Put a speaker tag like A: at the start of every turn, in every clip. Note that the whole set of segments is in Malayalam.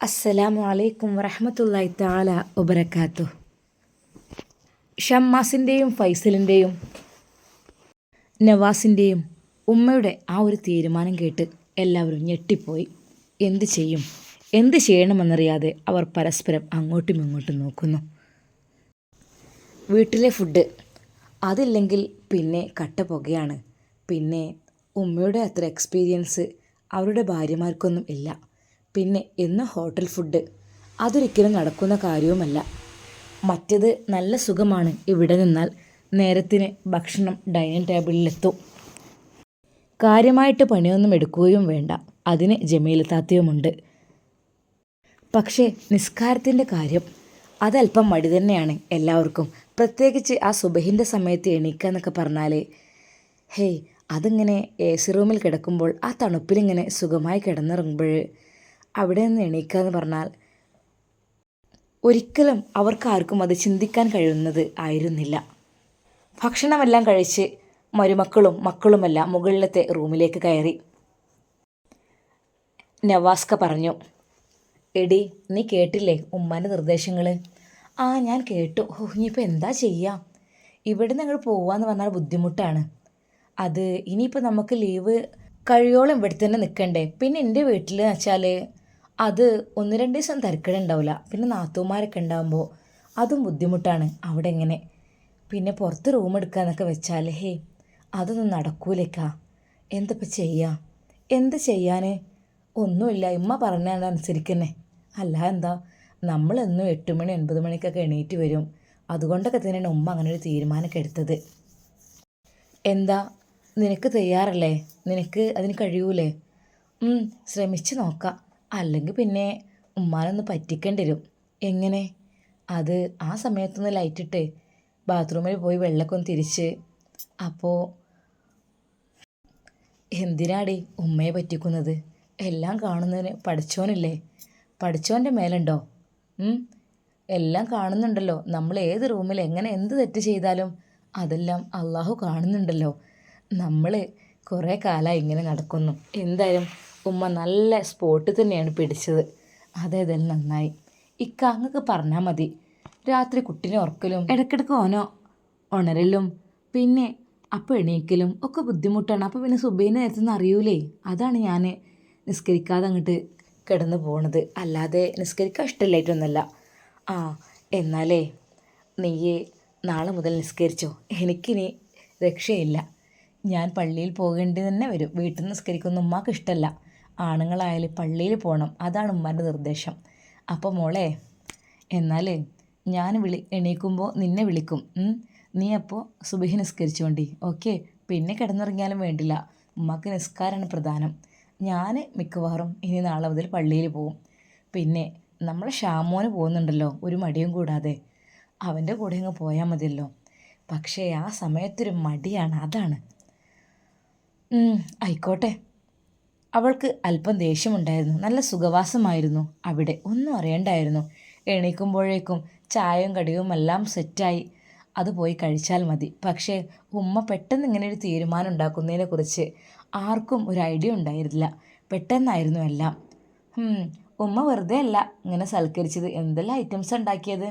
A: അസ്സലാമു അലൈക്കും വറഹമത്തല്ലായി താല വബറക്കാത്തു ഷമ്മാസിന്റെയും ഫൈസലിന്റെയും നവാസിന്റെയും ഉമ്മയുടെ ആ ഒരു തീരുമാനം കേട്ട് എല്ലാവരും ഞെട്ടിപ്പോയി. എന്ത് ചെയ്യും? എന്ത് ചെയ്യണമെന്നറിയാതെ അവർ പരസ്പരം അങ്ങോട്ടും ഇങ്ങോട്ടും നോക്കുന്നു. വീട്ടിലെ ഫുഡ് അതില്ലെങ്കിൽ പിന്നെ കട്ട പുകയാണ്. പിന്നെ ഉമ്മയുടെ അത്ര എക്സ്പീരിയൻസ് അവരുടെ ഭാര്യമാർക്കൊന്നും ഇല്ല. പിന്നെ എന്ന് ഹോട്ടൽ ഫുഡ്. അതൊരിക്കലും നടക്കുന്ന കാര്യവുമല്ല. മറ്റത് നല്ല സുഖമാണ് ഇവിടെ നിന്നാൽ. നേരത്തിന് ഭക്ഷണം ഡൈനിങ് ടേബിളിലെത്തും. കാര്യമായിട്ട് പണിയൊന്നും എടുക്കുകയും വേണ്ട. അതിന് ജമീൽ പക്ഷേ നിസ്കാരത്തിന്റെ കാര്യം അതല്പം മടി തന്നെയാണ് എല്ലാവർക്കും. പ്രത്യേകിച്ച് ആ സുബഹിന്റെ സമയത്ത് എണീക്കുക എന്നൊക്കെ പറഞ്ഞാൽ ഹേയ് അതിങ്ങനെ എ സി റൂമിൽ കിടക്കുമ്പോൾ ആ തണുപ്പിലിങ്ങനെ സുഖമായി കിടന്നിറങ്ങുമ്പോൾ അവിടെ നിന്ന് എണീക്കുക എന്ന് പറഞ്ഞാൽ ഒരിക്കലും അവർക്കാർക്കും അത് ചിന്തിക്കാൻ കഴിയുന്നത് ആയിരുന്നില്ല. ഭക്ഷണമെല്ലാം കഴിച്ച് മരുമക്കളും മക്കളുമെല്ലാം മുകളിലത്തെ റൂമിലേക്ക് കയറി. നവാസ്ക പറഞ്ഞു എടി നീ കേട്ടില്ലേ ഉമ്മാന്റെ നിർദ്ദേശങ്ങൾ ആ ഞാൻ കേട്ടു. ഓ ഇനിയിപ്പോൾ എന്താ ചെയ്യുക ഇവിടെ ഞങ്ങൾ പോവാന്ന് പറഞ്ഞാൽ ബുദ്ധിമുട്ടാണ്. അത് ഇനിയിപ്പോൾ നമുക്ക് ലീവ് കഴിയോളം ഇവിടെ തന്നെ നിൽക്കണ്ടേ പിന്നെ എന്റെ വീട്ടിൽ വെച്ചാൽ അത് ഒന്ന് രണ്ട് ദിവസം തിരക്കിടുണ്ടാവില്ല പിന്നെ നാത്തൂമാരൊക്കെ ഉണ്ടാകുമ്പോൾ അതും ബുദ്ധിമുട്ടാണ്. അവിടെ എങ്ങനെ? പിന്നെ പുറത്ത് റൂം എടുക്കാന്നൊക്കെ വെച്ചാൽ ഹേ അതൊന്നും നടക്കൂലേക്കാ. എന്തപ്പോൾ ചെയ്യുക എന്ത് ചെയ്യാൻ ഒന്നുമില്ല. ഇമ്മ പറഞ്ഞതനുസരിക്കുന്നേ അല്ല എന്താ? നമ്മളെന്നും എട്ട് മണി ഒൻപത് മണിക്കൊക്കെ എണീറ്റ് വരും. അതുകൊണ്ടൊക്കെ തന്നെയാണ് ഉമ്മ അങ്ങനെ ഒരു തീരുമാനമൊക്കെ എടുത്തത്. എന്താ? നിനക്ക് തയ്യാറല്ലേ? നിനക്ക് അതിന് കഴിയൂലേ? ശ്രമിച്ച് നോക്കാം. അല്ലെങ്കിൽ പിന്നെ ഉമ്മാനൊന്ന് പറ്റിക്കേണ്ടി വരും. എങ്ങനെ? അത് ആ സമയത്തൊന്ന് ലൈറ്റിട്ട് ബാത്റൂമിൽ പോയി വെള്ളമൊക്കെ ഒന്ന് തിരിച്ച്. അപ്പോൾ എന്തിനാടി ഉമ്മയെ പറ്റിക്കുന്നത്? എല്ലാം കാണുന്നതിന് പഠിച്ചോനില്ലേ പഠിച്ചോന്റെ മേലുണ്ടോ? എല്ലാം കാണുന്നുണ്ടല്ലോ. നമ്മൾ ഏത് റൂമിൽ എങ്ങനെ എന്ത് തെറ്റ് ചെയ്താലും അതെല്ലാം അള്ളാഹു കാണുന്നുണ്ടല്ലോ. നമ്മൾ കുറേ കാലമായി ഇങ്ങനെ നടക്കുന്നു. എന്തായാലും ഉമ്മ നല്ല സ്പോട്ടിൽ തന്നെയാണ് പിടിച്ചത്. അതേതായാലും നന്നായി. ഇക്ക അങ്ങക്ക് പറഞ്ഞാൽ മതി. രാത്രി കുട്ടീനെ ഉറക്കലും ഇടയ്ക്കിടയ്ക്ക് ഓനോ ഉണരലും പിന്നെ അപ്പോൾ എണീക്കലും ഒക്കെ ബുദ്ധിമുട്ടാണ്. അപ്പോൾ പിന്നെ സുബൈനെ നേരത്തുനിന്ന് അറിയൂലേ? അതാണ് ഞാൻ നിസ്കരിക്കാതെ അങ്ങോട്ട് കിടന്ന് പോണത്. അല്ലാതെ നിസ്കരിക്കാൻ ഇഷ്ടമില്ലായിട്ടൊന്നുമല്ല ആ എന്നാലേ നീ നാളെ മുതൽ നിസ്കരിച്ചോ. എനിക്കിനി രക്ഷയില്ല. ഞാൻ പള്ളിയിൽ പോകേണ്ടി തന്നെ വരും. വീട്ടിൽ നിന്ന് നിസ്കരിക്കുന്ന ഉമ്മാക്ക് ഇഷ്ടമല്ല ആണുങ്ങളായാലും പള്ളിയിൽ പോകണം അതാണ് ഉമ്മാന്റെ നിർദ്ദേശം. അപ്പോൾ മോളെ എന്നാൽ ഞാൻ വിളി എണീക്കുമ്പോൾ നിന്നെ വിളിക്കും. നീ അപ്പോൾ സുബഹി നിസ്കരിച്ചുകൊണ്ടി ഓക്കെ? പിന്നെ കിടന്നിറങ്ങിയാലും വേണ്ടില്ല. ഉമ്മക്ക് നിസ്കാരമാണ് പ്രധാനം. ഞാൻ മിക്കവാറും ഇനി നാളെ മുതൽ പള്ളിയിൽ പോവും. പിന്നെ നമ്മളെ ഷാമോന് പോകുന്നുണ്ടല്ലോ ഒരു മടിയും കൂടാതെ. അവന്റെ കൂടെ അങ്ങ് പോയാൽ മതിയല്ലോ. പക്ഷേ ആ സമയത്തൊരു മടിയാണ് അതാണ്. ആയിക്കോട്ടെ. അവൾക്ക് അല്പം ദേഷ്യമുണ്ടായിരുന്നു. നല്ല സുഖവാസമായിരുന്നു. അവിടെ ഒന്നും അറിയണ്ടായിരുന്നു. എണീക്കുമ്പോഴേക്കും ചായയും കടിയും എല്ലാം സെറ്റായി. അത് പോയി കഴിച്ചാൽ മതി. പക്ഷേ ഉമ്മ പെട്ടെന്ന് ഇങ്ങനെ ഒരു തീരുമാനം ഉണ്ടാക്കുന്നതിനെക്കുറിച്ച് ആർക്കും ഒരു ഐഡിയ ഉണ്ടായിരുന്നില്ല. പെട്ടെന്നായിരുന്നു എല്ലാം. ഉമ്മ വെറുതെ അല്ല ഇങ്ങനെ സൽക്കരിച്ചത്. എന്തെല്ലാം ഐറ്റംസ് ഉണ്ടാക്കിയത്?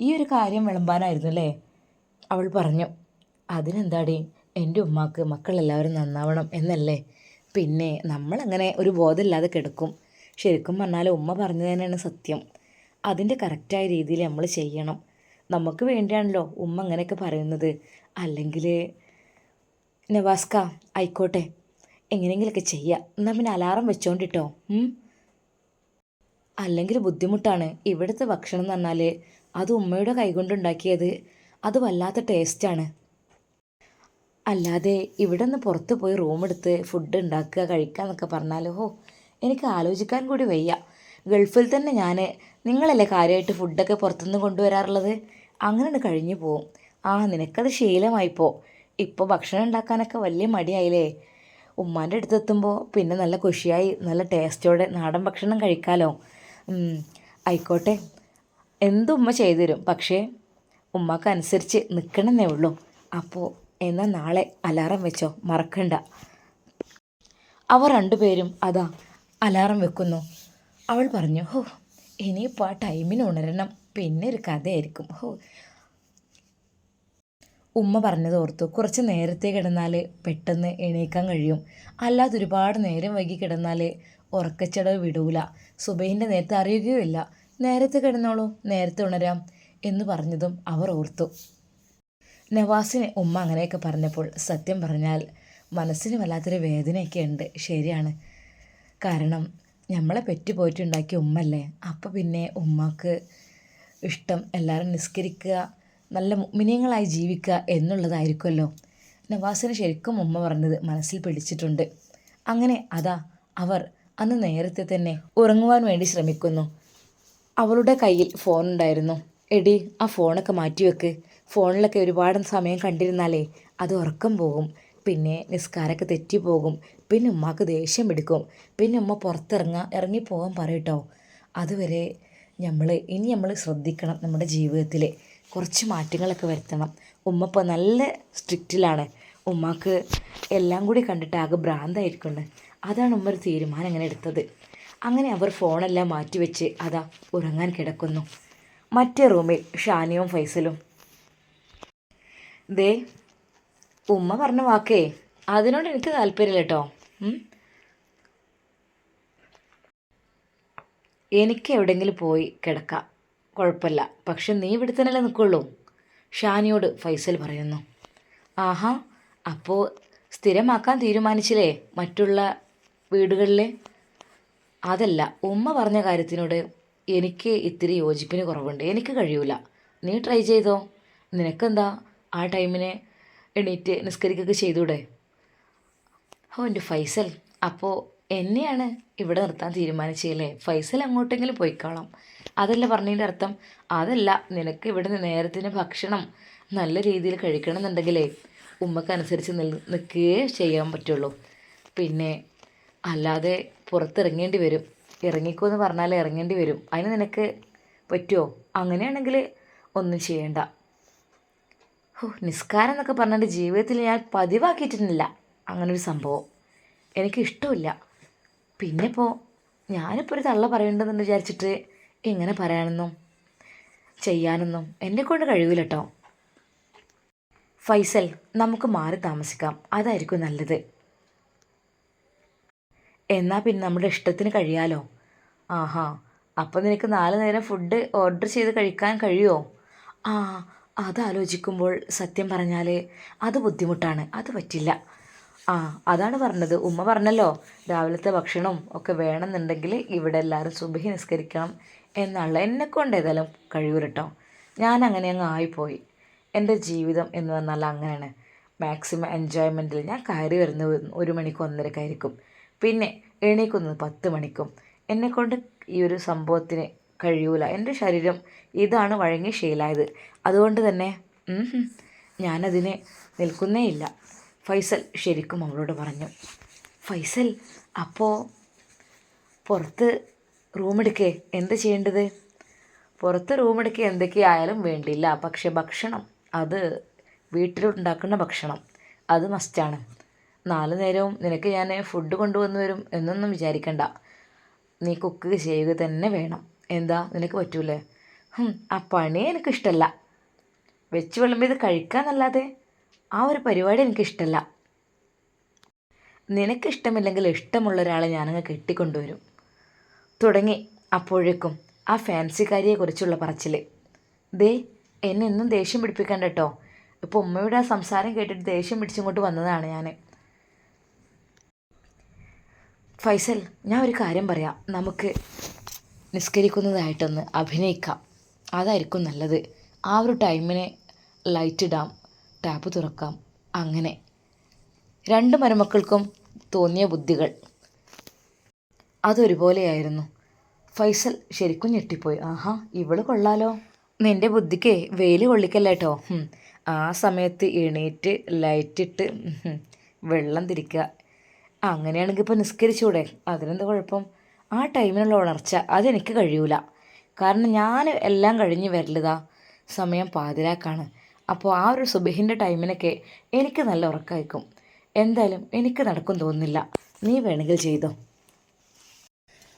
A: ഈ ഒരു കാര്യം വിളമ്പാനായിരുന്നു അല്ലേ? അവൾ പറഞ്ഞു അതിനെന്താടി? എന്റെ ഉമ്മാക്ക് മക്കളെല്ലാവരും നന്നാവണം എന്നല്ലേ? പിന്നെ നമ്മളങ്ങനെ ഒരു ബോധമില്ലാതെ കിടക്കും. ശരിക്കും പറഞ്ഞാൽ ഉമ്മ പറഞ്ഞു തന്നെയാണ് സത്യം. അതിന്റെ കറക്റ്റായ രീതിയിൽ നമ്മൾ ചെയ്യണം. നമുക്ക് വേണ്ടിയാണല്ലോ ഉമ്മ അങ്ങനെയൊക്കെ പറയുന്നത്. അല്ലെങ്കിൽ നവാസ്ക ആയിക്കോട്ടെ. എങ്ങനെയെങ്കിലുമൊക്കെ ചെയ്യാം. എന്നാൽ പിന്നെ അലാറം വെച്ചോണ്ടിട്ടോ അല്ലെങ്കിൽ ബുദ്ധിമുട്ടാണ്. ഇവിടുത്തെ ഭക്ഷണം എന്ന് പറഞ്ഞാൽ അത് ഉമ്മയുടെ കൈകൊണ്ടുണ്ടാക്കിയത്. അത് വല്ലാത്ത ടേസ്റ്റാണ് അല്ലാതെ ഇവിടെ നിന്ന് പുറത്ത് പോയി റൂമെടുത്ത് ഫുഡ് ഉണ്ടാക്കുക കഴിക്കുക എന്നൊക്കെ പറഞ്ഞാൽ ഹോ എനിക്ക് ആലോചിക്കാൻ കൂടി വയ്യ. ഗൾഫിൽ തന്നെ ഞാൻ നിങ്ങളല്ലേ കാര്യമായിട്ട് ഫുഡൊക്കെ പുറത്തുനിന്ന് കൊണ്ടുവരാറുള്ളത്? അങ്ങനെ കഴിഞ്ഞു പോവും. ആ നിനക്കത് ശീലമായിപ്പോ. ഇപ്പോൾ ഭക്ഷണം ഉണ്ടാക്കാനൊക്കെ വലിയ മടിയായില്ലേ? ഉമ്മാന്റെ അടുത്തെത്തുമ്പോൾ പിന്നെ നല്ല കുഷിയായി നല്ല ടേസ്റ്റോടെ നാടൻ ഭക്ഷണം കഴിക്കാലോ. ആയിക്കോട്ടെ. എന്തുമ്മ ചെയ്തു തരും പക്ഷേ ഉമ്മക്കനുസരിച്ച് നിൽക്കണമെന്നേ ഉള്ളൂ. അപ്പോൾ എന്നാൽ നാളെ അലാറം വെച്ചോ മറക്കണ്ട. അവർ രണ്ടുപേരും അതാ അലാറം വെക്കുന്നു. അവൾ പറഞ്ഞു ഹോ ഇനിയിപ്പോൾ ആ ടൈമിന് ഉണരണം പിന്നെ ഒരു കഥയായിരിക്കും. ഹോ. ഉമ്മ പറഞ്ഞത് ഓർത്തു കുറച്ച് നേരത്തെ കിടന്നാൽ പെട്ടെന്ന് എണീക്കാൻ കഴിയും. അല്ലാതെ ഒരുപാട് നേരം വൈകി കിടന്നാൽ ഉറക്കച്ചടവ് വിടൂല. സുബൈന്റെ നേരത്തെ അറിയുകയുമില്ല. നേരത്തെ കിടന്നോളൂ നേരത്തെ ഉണരാം എന്ന് പറഞ്ഞതും അവർ ഓർത്തു. നവാസിന് ഉമ്മ അങ്ങനെയൊക്കെ പറഞ്ഞപ്പോൾ സത്യം പറഞ്ഞാൽ മനസ്സിന് വല്ലാത്തൊരു വേദനയൊക്കെ ഉണ്ട്. ശരിയാണ്. കാരണം നമ്മളെ പെറ്റുപോയിട്ടുണ്ടാക്കിയ ഉമ്മല്ലേ? അപ്പോൾ പിന്നെ ഉമ്മക്ക് ഇഷ്ടം എല്ലാവരും നിസ്കരിക്കുക നല്ല മിനിയങ്ങളായി ജീവിക്കുക എന്നുള്ളതായിരിക്കുമല്ലോ. നവാസിന് ശരിക്കും ഉമ്മ പറഞ്ഞത് മനസ്സിൽ പിടിച്ചിട്ടുണ്ട്. അങ്ങനെ അതാ അവർ അന്ന് നേരത്തെ തന്നെ ഉറങ്ങുവാൻ വേണ്ടി ശ്രമിക്കുന്നു. അവളുടെ കയ്യിൽ ഫോൺ ഉണ്ടായിരുന്നു. എടി ആ ഫോണൊക്കെ മാറ്റിവെക്ക്. ഫോണിലൊക്കെ ഒരുപാട് സമയം കണ്ടിരുന്നാലേ അത് ഉറക്കം പോകും. പിന്നെ നിസ്കാരമൊക്കെ തെറ്റിപ്പോകും. പിന്നെ ഉമ്മാക്ക് ദേഷ്യം പിടിക്കും. പിന്നെ ഉമ്മ പുറത്തിറങ്ങുക ഇറങ്ങിപ്പോകാൻ പറയട്ടോ അതുവരെ നമ്മൾ ഇനി നമ്മൾ ശ്രദ്ധിക്കണം നമ്മുടെ ജീവിതത്തിൽ കുറച്ച് മാറ്റങ്ങളൊക്കെ വരുത്തണം. ഉമ്മ ഇപ്പോൾ നല്ല സ്ട്രിക്റ്റിലാണ്. ഉമ്മാക്ക് എല്ലാം കൂടി കണ്ടിട്ട് ആകെ ഭ്രാന്തായിരിക്കുന്നു. അതാണ് ഉമ്മ ഒരു തീരുമാനം അങ്ങനെ എടുത്തത്. അങ്ങനെ അവർ ഫോണെല്ലാം മാറ്റിവെച്ച് അതാ ഉറങ്ങാൻ കിടക്കുന്നു. മറ്റേ റൂമിൽ ഷാനിയും ഫൈസലും ദേ ഉമ്മ പറഞ്ഞ വാക്കേ അതിനോട് എനിക്ക് താല്പര്യമില്ല കേട്ടോ എനിക്ക് എവിടെയെങ്കിലും പോയി കിടക്കാം. കുഴപ്പമില്ല. പക്ഷെ നീ ഇവിടെ തന്നെയല്ലേ നിൽക്കുള്ളൂ. ഷാനിയോട് ഫൈസൽ പറയുന്നു. ആഹാ അപ്പോൾ സ്ഥിരമാക്കാൻ തീരുമാനിച്ചില്ലേ മറ്റുള്ള വീടുകളിലെ? അതല്ല ഉമ്മ പറഞ്ഞ കാര്യത്തിനോട് എനിക്ക് ഇത്തിരി യോജിപ്പിന് കുറവുണ്ട്. എനിക്ക് കഴിയൂല. നീ ട്രൈ ചെയ്തോ? നിനക്കെന്താ? ആ ടൈമിന് എണീറ്റ് നിസ്കരിക്കുകയൊക്കെ ചെയ്തൂടെ? ഓ എന്റെ ഫൈസൽ. അപ്പോൾ എന്നെയാണ് ഇവിടെ നിർത്താൻ തീരുമാനിച്ചല്ലേ ഫൈസൽ അങ്ങോട്ടെങ്കിലും പോയിക്കോളാം. അതല്ല പറഞ്ഞതിന്റെ അർത്ഥം അതല്ല നിനക്ക് ഇവിടെ നേരത്തിന് ഭക്ഷണം നല്ല രീതിയിൽ കഴിക്കണം എന്നുണ്ടെങ്കിലേ ഉമ്മക്കനുസരിച്ച് നിൽ നിൽക്കുകയേ ചെയ്യാൻ പറ്റുള്ളൂ. പിന്നെ അല്ലാതെ പുറത്തിറങ്ങേണ്ടി വരും. ഇറങ്ങിക്കോ എന്ന് പറഞ്ഞാൽ ഇറങ്ങേണ്ടി വരും. അതിന് നിനക്ക് പറ്റുമോ അങ്ങനെയാണെങ്കിൽ ഒന്നും ചെയ്യണ്ട. ഓ നിസ്കാരം എന്നൊക്കെ പറഞ്ഞിട്ട് ജീവിതത്തിൽ ഞാൻ പതിവാക്കിയിട്ടില്ല അങ്ങനൊരു സംഭവം. എനിക്ക് ഇഷ്ടമില്ല. പിന്നെ ഇപ്പോൾ ഞാനിപ്പോൾ ഒരു തള്ള പറയണ്ടെന്ന് വിചാരിച്ചിട്ട് ഇങ്ങനെ പറയാനൊന്നും ചെയ്യാനൊന്നും എന്നെ കൊണ്ട് കഴിയൂല കേട്ടോ ഫൈസൽ നമുക്ക് മാറി താമസിക്കാം. അതായിരിക്കും നല്ലത്. എന്നാൽ പിന്നെ നമ്മുടെ ഇഷ്ടത്തിന് കഴിയാലോ? ആഹാ അപ്പോൾ നിനക്ക് നാല് നേരം ഫുഡ് ഓർഡർ ചെയ്ത് കഴിക്കാൻ കഴിയുമോ ആ അതാലോചിക്കുമ്പോൾ സത്യം പറഞ്ഞാൽ അത് ബുദ്ധിമുട്ടാണ്. അത് പറ്റില്ല. ആ അതാണ് പറഞ്ഞത്. ഉമ്മ പറഞ്ഞല്ലോ രാവിലത്തെ ഭക്ഷണം ഒക്കെ വേണമെന്നുണ്ടെങ്കിൽ ഇവിടെ എല്ലാവരും സുബഹി നിസ്കരിക്കണം എന്നുള്ള. എന്നെക്കൊണ്ട് ഏതായാലും കഴിവുരട്ടോ ഞാൻ അങ്ങനെ അങ്ങ് ആയിപ്പോയി. എന്റെ ജീവിതം എന്ന് പറഞ്ഞാൽ അങ്ങനെയാണ്. മാക്സിമം എൻജോയ്മെന്റിൽ ഞാൻ കയറി വരുന്നത് ഒരു മണിക്കും ഒന്നരക്കായിരിക്കും. പിന്നെ എണീക്കുന്നത് പത്ത് മണിക്കും. എന്നെക്കൊണ്ട് ഈ ഒരു സംഭവത്തിന് കഴിയൂല. എന്റെ ശരീരം ഇതാണ് വഴങ്ങി ശീലായത്. അതുകൊണ്ട് തന്നെ ഞാനതിനെ ഹും, ഞാനതിന് നിൽക്കുന്നേ ഇല്ല ഫൈസൽ ശരിക്കും അവളോട് പറഞ്ഞു. ഫൈസൽ അപ്പോൾ പുറത്ത് റൂമെടുക്കേ. എന്ത് ചെയ്യേണ്ടത്? പുറത്ത് റൂമെടുക്കുക എന്തൊക്കെയായാലും വേണ്ടില്ല. പക്ഷെ ഭക്ഷണം അത് വീട്ടിലുണ്ടാക്കുന്ന ഭക്ഷണം അത് മസ്റ്റാണ് നാല് നേരവും നിനക്ക് ഞാൻ ഫുഡ് കൊണ്ടുവന്ന് വരും എന്നൊന്നും വിചാരിക്കണ്ട. നീ കുക്ക് ചെയ്യുക തന്നെ വേണം. എന്താ? നിനക്ക് പറ്റൂലേ? ആ പണി എനിക്കിഷ്ടമല്ല വെച്ച് വിളമ്പിയത് കഴിക്കാന്നല്ലാതെ ആ ഒരു പരിപാടി എനിക്കിഷ്ടമല്ല നിനക്കിഷ്ടമില്ലെങ്കിൽ ഇഷ്ടമുള്ള ഒരാളെ ഞാനങ്ങ് കെട്ടിക്കൊണ്ടുവരും. തുടങ്ങി. അപ്പോഴേക്കും ആ ഫാൻസിക്കാരിയെക്കുറിച്ചുള്ള പറച്ചിൽ ദേ എന്നെ എന്നും ദേഷ്യം പിടിപ്പിക്കണ്ട കേട്ടോ ഇപ്പോൾ ഉമ്മയുടെ ആ സംസാരം കേട്ടിട്ട് ദേഷ്യം പിടിച്ചിങ്ങോട്ട് വന്നതാണ് ഞാൻ ഫൈസൽ ഞാൻ ഒരു കാര്യം പറയാം. നമുക്ക് നിസ്കരിക്കുന്നതായിട്ടൊന്ന് അഭിനയിക്കാം. അതായിരിക്കും നല്ലത്. ആ ഒരു ടൈമിന് ലൈറ്റ് ഇടാം ടാപ്പ് തുറക്കാം അങ്ങനെ. രണ്ട് മരുമക്കൾക്കും തോന്നിയ ബുദ്ധികൾ. അതൊരുപോലെയായിരുന്നു. ഫൈസൽ ശരിക്കും ഞെട്ടിപ്പോയി. ആഹാ ഇവൾ കൊള്ളാലോ? നിന്റെ ബുദ്ധിക്ക് വെയിൽ കൊള്ളിക്കല്ലേട്ടോ ആ സമയത്ത് എണീറ്റ് ലൈറ്റിട്ട് വെള്ളം തിരിക്കുക അങ്ങനെയാണെങ്കിൽ ഇപ്പോൾ നിസ്കരിച്ചൂടെ? അതിനെന്താ കുഴപ്പം? ആ ടൈമിനുള്ള ഉണർച്ച അതെനിക്ക് കഴിയൂല. കാരണം ഞാൻ എല്ലാം കഴിഞ്ഞ് വരലതാ സമയം പാതിരാക്കാണ്. അപ്പോൾ ആ ഒരു സുബഹിന്റെ ടൈമിനൊക്കെ എനിക്ക് നല്ല ഉറക്കമായിരിക്കും എന്തായാലും എനിക്ക് നടക്കും തോന്നുന്നില്ല. നീ വേണമെങ്കിൽ ചെയ്തോ.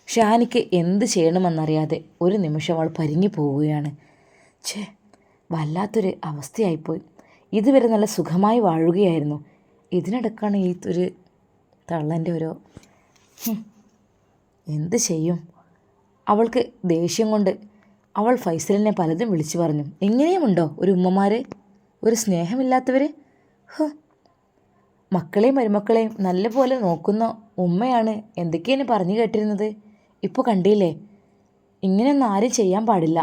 A: ഷാനിക്ക് എന്ത് ചെയ്യണമെന്നറിയാതെ ഒരു നിമിഷം അവൾ പരിങ്ങി പോവുകയാണ്. ഛേ വല്ലാത്തൊരു അവസ്ഥയായിപ്പോയി. ഇതുവരെ നല്ല സുഖമായി വാഴുകയായിരുന്നു. ഇതിനിടക്കാണ് ഈ ഒരു തള്ളന്റെ ഓരോ എന്ത് ചെയ്യും? അവൾക്ക് ദേഷ്യം കൊണ്ട് അവൾ ഫൈസലിനെ പലതും വിളിച്ചു പറഞ്ഞു. എങ്ങനെയുമുണ്ടോ ഒരു ഉമ്മമാർ ഒരു സ്നേഹമില്ലാത്തവർ മക്കളെയും മരുമക്കളെയും നല്ലപോലെ നോക്കുന്ന ഉമ്മയാണ് എന്തൊക്കെയാണ് പറഞ്ഞു കേട്ടിരുന്നത്? ഇപ്പോൾ കണ്ടില്ലേ? ഇങ്ങനെയൊന്നും ആരും ചെയ്യാൻ പാടില്ല.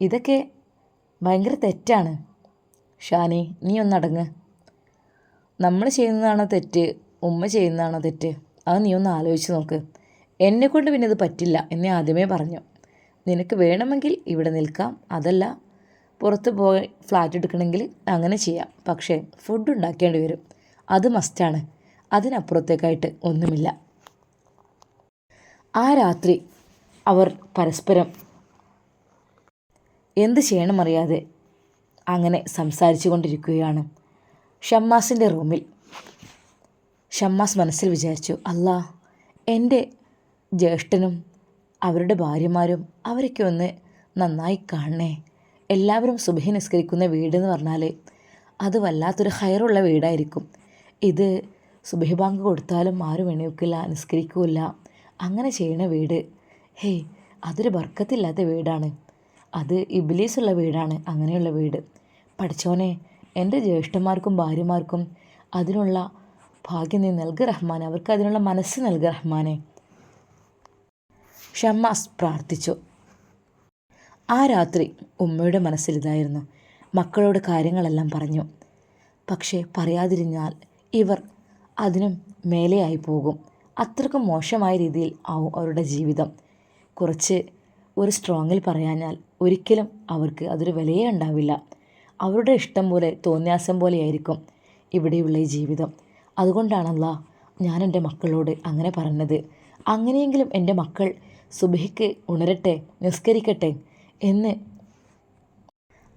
A: ഇതൊക്കെ ഭയങ്കര തെറ്റാണ്. ഷാനി നീ ഒന്നടങ്ങ് നമ്മൾ ചെയ്യുന്നതാണോ തെറ്റ്? ഉമ്മ ചെയ്യുന്നതാണോ തെറ്റ്? അത് നീ ഒന്ന് ആലോചിച്ച് നോക്ക്. എന്നെക്കൊണ്ട് പിന്നെ ഇത് പറ്റില്ല എന്ന് ആദ്യമേ പറഞ്ഞു. നിനക്ക് വേണമെങ്കിൽ ഇവിടെ നിൽക്കാം. അതല്ല പുറത്ത് പോയി ഫ്ലാറ്റ് എടുക്കണമെങ്കിൽ അങ്ങനെ ചെയ്യാം. പക്ഷേ ഫുഡ് ഉണ്ടാക്കേണ്ടി വരും. അത് മസ്റ്റാണ് അതിനപ്പുറത്തേക്കായിട്ട് ഒന്നുമില്ല. ആ രാത്രി അവർ പരസ്പരം എന്ത് ചെയ്യണമറിയാതെ അങ്ങനെ സംസാരിച്ചു കൊണ്ടിരിക്കുകയാണ്. ഷമ്മാസിന്റെ റൂമിൽ. ഷമ്മാസ് മനസ്സിൽ വിചാരിച്ചു അല്ലാ എന്റെ ജ്യേഷ്ഠനും അവരുടെ ഭാര്യമാരും അവരൊക്കെ ഒന്ന് നന്നായി കാണണേ. എല്ലാവരും സുബഹി നിസ്കരിക്കുന്ന വീടെന്ന് പറഞ്ഞാൽ അത് വല്ലാത്തൊരു ഹയറുള്ള വീടായിരിക്കും. ഇത് സുബഹി ബാങ്ക് കൊടുത്താലും ആരും എണീക്കില്ല നിസ്കരിക്കില്ല. അങ്ങനെ ചെയ്യണ വീട് ഹേയ് അതൊരു ബർക്കത്തില്ലാത്ത വീടാണ്. അത് ഇബിലീസുള്ള വീടാണ് അങ്ങനെയുള്ള വീട്. പഠിച്ചോനെ എന്റെ ജ്യേഷ്ഠന്മാർക്കും ഭാര്യമാർക്കും അതിനുള്ള ഭാഗ്യം നീ നൽകുക റഹ്മാനെ. അവർക്ക് അതിനുള്ള മനസ്സ് നൽകുക റഹ്മാനെ. ഷമ്മാസ് പ്രാർത്ഥിച്ചു. ആ രാത്രി ഉമ്മയുടെ മനസ്സിൽ ഇതായിരുന്നു മക്കളോട് കാര്യങ്ങളെല്ലാം പറഞ്ഞു. പക്ഷേ പറയാതിരുന്നാൽ ഇവർ അതിനും മേലെയായി പോകും. അത്രക്കും മോശമായ രീതിയിൽ ആവും അവരുടെ ജീവിതം. കുറച്ച് ഒരു സ്ട്രോങ്ങിൽ പറയാഞ്ഞാൽ ഒരിക്കലും അവർക്ക് അതൊരു വിലയേ ഉണ്ടാവില്ല. അവരുടെ ഇഷ്ടം പോലെ തോന്നിയാസം പോലെയായിരിക്കും ഇവിടെയുള്ള ഈ ജീവിതം. അതുകൊണ്ടാണല്ല ഞാൻ എന്റെ മക്കളോട് അങ്ങനെ പറഞ്ഞത്. അങ്ങനെയെങ്കിലും എന്റെ മക്കൾ സുബഹിക്ക് ഉണരട്ടെ നിസ്കരിക്കട്ടെ എന്ന്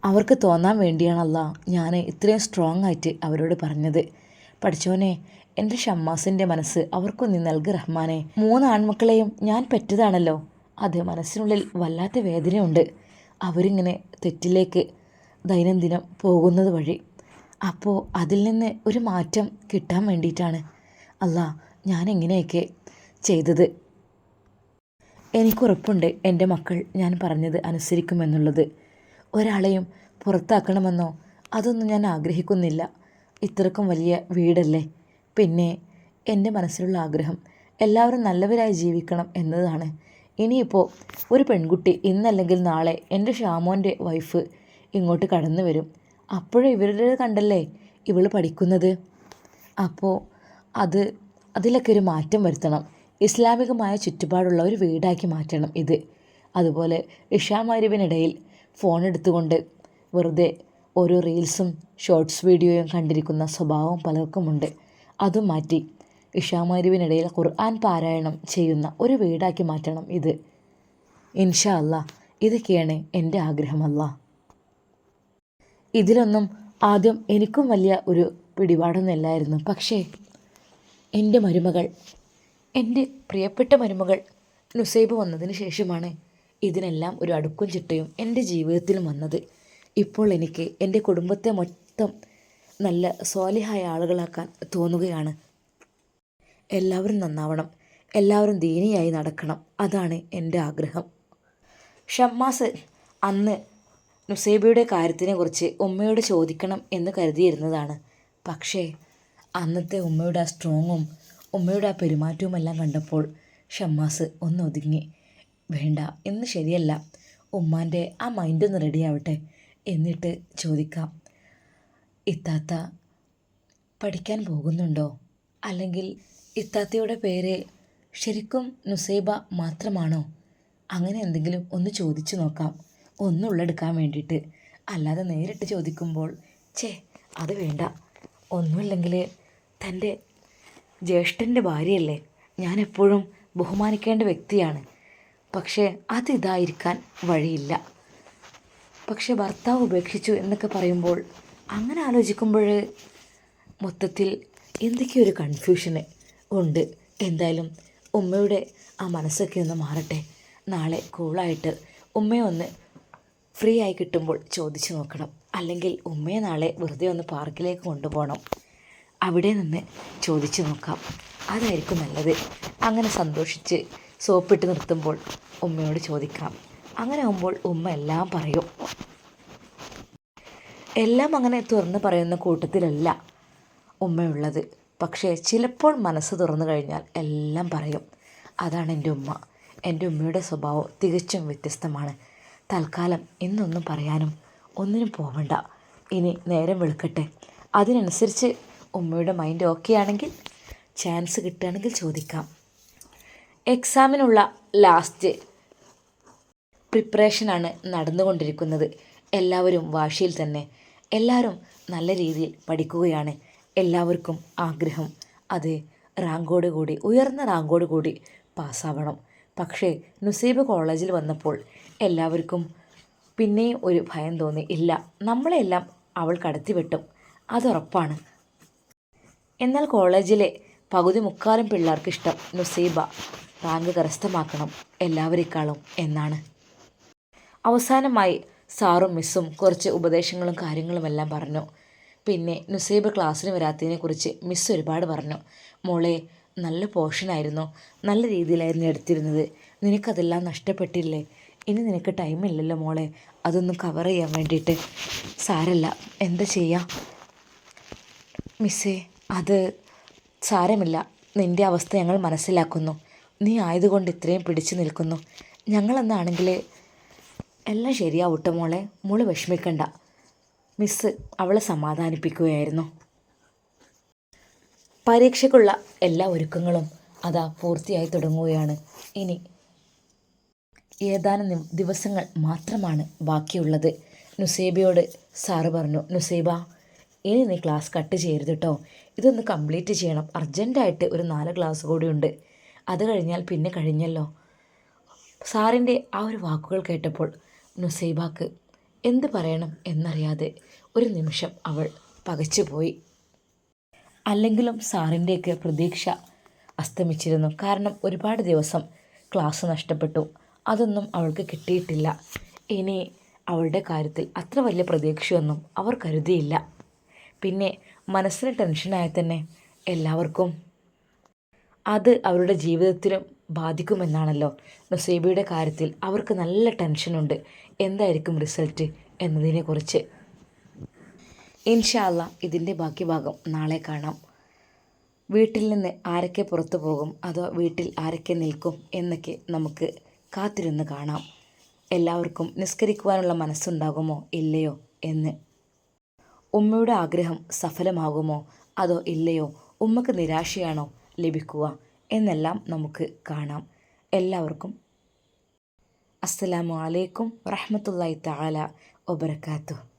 A: അവർക്ക് തോന്നാൻ വേണ്ടിയാണല്ല ഞാൻ ഇത്രയും സ്ട്രോങ് ആയിട്ട് അവരോട് പറഞ്ഞത്. പഠിച്ചോനെ എന്റെ ഷമ്മാസിന്റെ മനസ്സ് അവർക്കൊന്ന് നൽകി റഹ്മാനെ. മൂന്ന് ആൺമക്കളെയും ഞാൻ പെറ്റതാണല്ലോ. അത് മനസ്സിനുള്ളിൽ വല്ലാത്ത വേദനയുണ്ട്. അവരിങ്ങനെ തെറ്റിലേക്ക് ദൈനംദിനം പോകുന്നത് വഴി. അപ്പോൾ അതിൽ നിന്ന് ഒരു മാറ്റം കിട്ടാൻ വേണ്ടിയിട്ടാണ് അല്ല ഞാൻ എങ്ങനെയൊക്കെ ചെയ്തത്. എനിക്കുറപ്പുണ്ട് എന്റെ മക്കൾ ഞാൻ പറഞ്ഞത് അനുസരിക്കുമെന്നുള്ളത്. ഒരാളെയും പുറത്താക്കണമെന്നോ അതൊന്നും ഞാൻ ആഗ്രഹിക്കുന്നില്ല. ഇത്രക്കും വലിയ വീടല്ലേ? പിന്നെ എന്റെ മനസ്സിലുള്ള ആഗ്രഹം എല്ലാവരും നല്ലവരായി ജീവിക്കണം എന്നതാണ്. ഇനിയിപ്പോൾ ഒരു പെൺകുട്ടി ഇന്നല്ലെങ്കിൽ നാളെ എന്റെ ഷാമോന്റെ വൈഫ് ഇങ്ങോട്ട് കടന്നു വരും. അപ്പോഴും ഇവരുടെ കണ്ടല്ലേ ഇവൾ പഠിക്കുന്നത്? അപ്പോൾ അത് അതിലൊക്കെ ഒരു മാറ്റം വരുത്തണം. ഇസ്ലാമികമായ ചുറ്റുപാടുള്ള ഒരു വീടാക്കി മാറ്റണം ഇത്. അതുപോലെ ഇഷാമാരിവിനിടയിൽ ഫോൺ എടുത്തുകൊണ്ട് വെറുതെ ഓരോ റീൽസും ഷോർട്സ് വീഡിയോയും കണ്ടിരിക്കുന്ന സ്വഭാവം പലർക്കുമുണ്ട്. അതും മാറ്റി ഇഷാമാരിവിനിടയിൽ ഖുർആൻ പാരായണം ചെയ്യുന്ന ഒരു വീടാക്കി മാറ്റണം ഇത്. ഇൻഷാ അല്ല ഇതൊക്കെയാണ് എന്റെ ആഗ്രഹമല്ല ഇതിലൊന്നും ആദ്യം എനിക്കും വലിയ ഒരു പിടിപാടൊന്നുമില്ലായിരുന്നു പക്ഷേ എന്റെ മരുമകൾ എന്റെ പ്രിയപ്പെട്ട മരുമകൾ നുസൈബ് വന്നതിന് ശേഷമാണ് ഇതിനെല്ലാം ഒരു അടുക്കും ചിട്ടയും എന്റെ ജീവിതത്തിലും വന്നത്. ഇപ്പോൾ എനിക്ക് എന്റെ കുടുംബത്തെ മൊത്തം നല്ല സ്വാലിഹായ ആളുകളാക്കാൻ തോന്നുകയാണ്. എല്ലാവരും നന്നാവണം. എല്ലാവരും ദീനിയായി നടക്കണം. അതാണ് എന്റെ ആഗ്രഹം. ഷമ്മാസ് അന്ന് നുസൈബയുടെ കാര്യത്തിനെക്കുറിച്ച് ഉമ്മയോട് ചോദിക്കണം എന്ന് കരുതിയിരുന്നതാണ്. പക്ഷേ അന്നത്തെ ഉമ്മയുടെ ആ സ്ട്രോങ്ങും ഉമ്മയുടെ ആ പെരുമാറ്റവുമെല്ലാം കണ്ടപ്പോൾ ഷമ്മാസ് ഒന്നൊതുങ്ങി. വേണ്ട ഇന്ന് ശരിയല്ല. ഉമ്മാന്റെ ആ മൈൻഡ് ഒന്ന് റെഡിയാവട്ടെ എന്നിട്ട് ചോദിക്കാം. ഇത്താത്ത പഠിക്കാൻ പോകുന്നുണ്ടോ? അല്ലെങ്കിൽ ഇത്താത്തയുടെ പേര് ശരിക്കും നുസൈബ മാത്രമാണോ? അങ്ങനെ എന്തെങ്കിലും ഒന്ന് ചോദിച്ചു നോക്കാം. ഒന്നുള്ളെടുക്കാൻ വേണ്ടിയിട്ട്. അല്ലാതെ നേരിട്ട് ചോദിക്കുമ്പോൾ ചേ അത് വേണ്ട. ഒന്നുമില്ലെങ്കിൽ തന്റെ ജ്യേഷ്ഠന്റെ ഭാര്യയല്ലേ? ഞാൻ എപ്പോഴും ബഹുമാനിക്കേണ്ട വ്യക്തിയാണ്. പക്ഷേ അതിതായിരിക്കാൻ വഴിയില്ല. പക്ഷെ ഭർത്താവ് ഉപേക്ഷിച്ചു എന്നൊക്കെ പറയുമ്പോൾ അങ്ങനെ ആലോചിക്കുമ്പോൾ മൊത്തത്തിൽ എന്തൊക്കെയൊരു കൺഫ്യൂഷന് ഉണ്ട്. എന്തായാലും ഉമ്മയുടെ ആ മനസ്സൊക്കെ ഒന്ന് മാറട്ടെ. നാളെ കൂളായിട്ട് ഉമ്മയെ ഒന്ന് ഫ്രീ ആയി കിട്ടുമ്പോൾ ചോദിച്ചു നോക്കണം. അല്ലെങ്കിൽ ഉമ്മയെ നാളെ വെറുതെ ഒന്ന് പാർക്കിലേക്ക് കൊണ്ടുപോകണം. അവിടെ നിന്ന് ചോദിച്ചു നോക്കാം. അതായിരിക്കും നല്ലത്. അങ്ങനെ സന്തോഷിച്ച് സോപ്പിട്ട് നിർത്തുമ്പോൾ ഉമ്മയോട് ചോദിക്കാം. അങ്ങനെ ആകുമ്പോൾ ഉമ്മ എല്ലാം പറയും. എല്ലാം അങ്ങനെ തുറന്ന് പറയുന്ന കൂട്ടത്തിലല്ല ഉമ്മയുള്ളത്. പക്ഷേ ചിലപ്പോൾ മനസ്സ് തുറന്നു കഴിഞ്ഞാൽ എല്ലാം പറയും. അതാണ് എന്റെ ഉമ്മ. എന്റെ ഉമ്മയുടെ സ്വഭാവം തികച്ചും വ്യത്യസ്തമാണ്. തൽക്കാലം ഇന്നൊന്നും പറയാനും ഒന്നിനും പോവണ്ട. ഇനി നേരം വെളുക്കട്ടെ. അതിനനുസരിച്ച് ഉമ്മയുടെ മൈൻഡ് ഓക്കെ ആണെങ്കിൽ ചാൻസ് കിട്ടുകയാണെങ്കിൽ ചോദിക്കാം. എക്സാമിനുള്ള ലാസ്റ്റ് പ്രിപ്പറേഷനാണ് നടന്നുകൊണ്ടിരിക്കുന്നത്. എല്ലാവരും വാശിയിൽ തന്നെ. എല്ലാവരും നല്ല രീതിയിൽ പഠിക്കുകയാണ്. എല്ലാവർക്കും ആഗ്രഹം. അത് റാങ്കോട് കൂടി ഉയർന്ന റാങ്കോട് കൂടി പാസ്സാവണം പക്ഷേ നുസൈബ് കോളേജിൽ വന്നപ്പോൾ എല്ലാവർക്കും പിന്നെയും ഒരു ഭയം തോന്നി. ഇല്ല നമ്മളെല്ലാം അവൾ കടത്തിവെട്ടും. അതുറപ്പാണ് എന്നാൽ കോളേജിലെ പകുതി മുക്കാലും പിള്ളേർക്ക് ഇഷ്ടം നുസീബ. റാങ്ക് കരസ്ഥമാക്കണം എല്ലാവരെക്കാളും എന്നാണ്. അവസാനമായി സാറും മിസ്സും കുറച്ച് ഉപദേശങ്ങളും കാര്യങ്ങളുമെല്ലാം പറഞ്ഞു. പിന്നെ നുസൈബ് ക്ലാസ്സിന് വരാത്തതിനെക്കുറിച്ച് മിസ് ഒരുപാട് പറഞ്ഞു. മോളെ നല്ല പോർഷനായിരുന്നു നല്ല രീതിയിലായിരുന്നു എടുത്തിരുന്നത്. നിനക്കതെല്ലാം നഷ്ടപ്പെട്ടില്ലേ? ഇനി നിനക്ക് ടൈമില്ലല്ലോ മോളെ. അതൊന്നും കവർ ചെയ്യാൻ വേണ്ടിയിട്ട്. സാരല്ല എന്താ ചെയ്യുക മിസ്സേ അത് സാരമില്ല. നിന്റെ അവസ്ഥ ഞങ്ങൾ മനസ്സിലാക്കുന്നു. നീ ആയതുകൊണ്ട് ഇത്രയും പിടിച്ചു നിൽക്കുന്നു. ഞങ്ങളെന്നാണെങ്കിൽ എല്ലാം ശരിയാവട്ടെ മോളെ. മോൾ വിഷമിക്കണ്ട. മിസ് അവളെ സമാധാനിപ്പിക്കുകയായിരുന്നു. പരീക്ഷയ്ക്കുള്ള എല്ലാ ഒരുക്കങ്ങളും അതാ പൂർത്തിയായി തുടങ്ങുകയാണ്. ഇനി ഏതാനും ദിവസങ്ങൾ മാത്രമാണ് ബാക്കിയുള്ളത്. നുസൈബയോട് സാറ് പറഞ്ഞു നുസൈബ ഇനി നീ ക്ലാസ് കട്ട് ചെയ്യരുത് കേട്ടോ ഇതൊന്ന് കംപ്ലീറ്റ് ചെയ്യണം. അർജന്റായിട്ട് ഒരു നാല് ക്ലാസ് കൂടിയുണ്ട്. അത് കഴിഞ്ഞാൽ പിന്നെ കഴിഞ്ഞല്ലോ. സാറിന്റെ ആ ഒരു വാക്കുകൾ കേട്ടപ്പോൾ നുസൈബാക്ക് എന്ത് പറയണം എന്നറിയാതെ ഒരു നിമിഷം അവൾ പകച്ചുപോയി. അല്ലെങ്കിലും സാറിന്റെയൊക്കെ പ്രതീക്ഷ അസ്തമിച്ചിരുന്നു. കാരണം ഒരുപാട് ദിവസം ക്ലാസ് നഷ്ടപ്പെട്ടു. അതൊന്നും അവൾക്ക് കിട്ടിയിട്ടില്ല. ഇനി അവളുടെ കാര്യത്തിൽ അത്ര വലിയ പ്രതീക്ഷയൊന്നും അവർ കരുതിയില്ല. പിന്നെ മനസ്സിന് ടെൻഷനായ തന്നെ എല്ലാവർക്കും അത് അവരുടെ ജീവിതത്തിലും ബാധിക്കുമെന്നാണല്ലോ. നസീബയുടെ കാര്യത്തിൽ അവർക്ക് നല്ല ടെൻഷനുണ്ട് എന്തായിരിക്കും റിസൾട്ട് എന്നതിനെക്കുറിച്ച്. ഇൻഷാല്ല ഇതിന്റെ ബാക്കി ഭാഗം നാളെ കാണാം. വീട്ടിൽ നിന്ന് ആരൊക്കെ പുറത്തു പോകും? അതോ വീട്ടിൽ ആരൊക്കെ നിൽക്കും? എന്നൊക്കെ നമുക്ക് കാത്തിരുന്ന് കാണാം. എല്ലാവർക്കും നിസ്കരിക്കുവാനുള്ള മനസ്സുണ്ടാകുമോ? ഇല്ലയോ? എന്ന് ഉമ്മയുടെ ആഗ്രഹം സഫലമാകുമോ? അതോ ഇല്ലയോ? ഉമ്മക്ക് നിരാശയാണോ ലഭിക്കുക? എന്നെല്ലാം നമുക്ക് കാണാം. എല്ലാവർക്കും അസ്സലാമു അലൈക്കും വറഹ്മത്തുള്ളാഹി തആല വബറകാതുഹു.